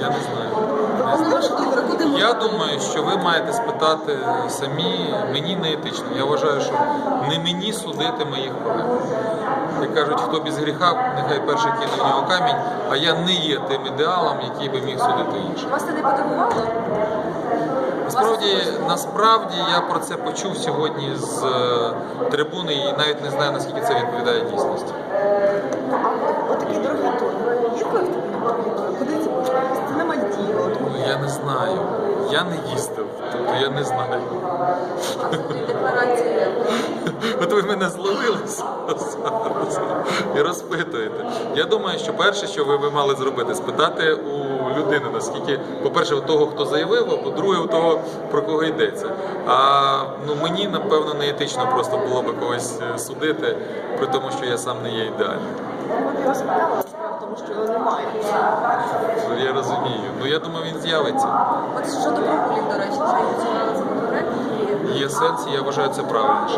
Я не знаю. На вашу думку, куди можна? Я думаю, що ви маєте спитати самі, мені не етично. Я вважаю, що не мені судити моїх колег. Як кажуть, хто без гріха, нехай перший кине в нього камінь, а я не є тим ідеалом, який би міг судити інших. Вас це не подивувало? Насправді, насправді я про це почув сьогодні з е, трибуни і навіть не знаю, наскільки це відповідає дійсності. Ну, а от такий дорогий тур. Є вплив такий на дорогий тур? Куди це буде? Це на Мальдіви. От Ну я не знаю. Я не їздив, тобто я не знаю. От ви мене зловили зараз і розпитуєте. Я думаю, що перше, що ви би мали зробити, спитати у людини, наскільки, по-перше, у того, хто заявив, а по-друге, у того, про кого йдеться. А ну мені напевно не етично просто було би когось е, судити, при тому, що я сам не є ідеальним. Його спитали, справа тому, що його немає. Розумію. Ну я думаю, він з'явиться. От щодо прогулів, до речі, вже ініціювали законопроект Є сенс, і я вважаю це правильніше.